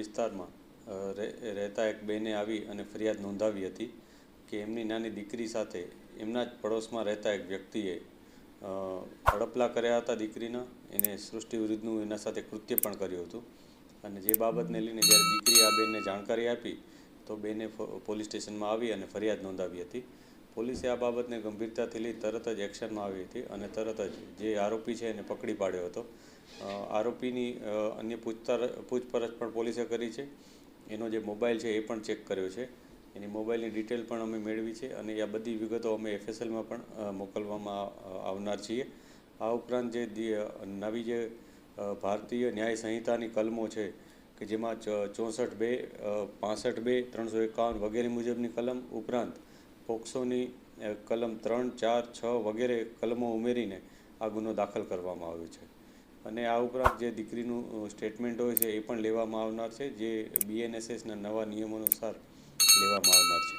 વિસ્તારમાં રહેતા એક બેને આવી અને ફરિયાદ નોંધાવી હતી કે એમની નાની દીકરી સાથે એમના જ પડોશમાં રહેતા એક વ્યક્તિએ હડપલા કર્યા હતા દીકરીના. એને સૃષ્ટિ વિરુદ્ધનું એના સાથે કૃત્ય પણ કર્યું હતું. અને જે બાબતને લઈને જ્યારે દીકરી આ બેનને જાણકારી આપી, તો બેને પોલીસ સ્ટેશનમાં આવી અને ફરિયાદ નોંધાવી હતી. પોલીસે આ બાબતને ગંભીરતાથી લઈ તરત જ એક્શનમાં આવી હતી અને તરત જ જે આરોપી છે એને પકડી પાડ્યો હતો. આરોપીની અન્ય પૂછતાર, પૂછપરછ પણ પોલીસે કરી છે. એનો જે મોબાઈલ છે એ પણ ચેક કર્યો છે. એની મોબાઈલની ડિટેલ પણ અમે મેળવી છે અને આ બધી વિગતો અમે એફએસએલમાં પણ મોકલવામાં આવનાર છીએ. આ ઉપરાંત જે નવી જે ભારતીય ન્યાય સંહિતાની કલમો છે કે જેમાં ચોસઠ બે પાસઠ બે, ત્રણસો એકાવન વગેરે મુજબની કલમ ઉપરાંત પોક્સોની કલમ ત્રણ, ચાર, છ વગેરે કલમો ઉમેરીને આ ગુનો દાખલ કરવામાં આવ્યો છે. અને આ ઉપરાંત જે દીકરીનું સ્ટેટમેન્ટ હોય છે એ પણ લેવામાં આવનાર છે, જે બીએનએસએસના નવા નિયમો અનુસાર લેવામાં આવનાર છે.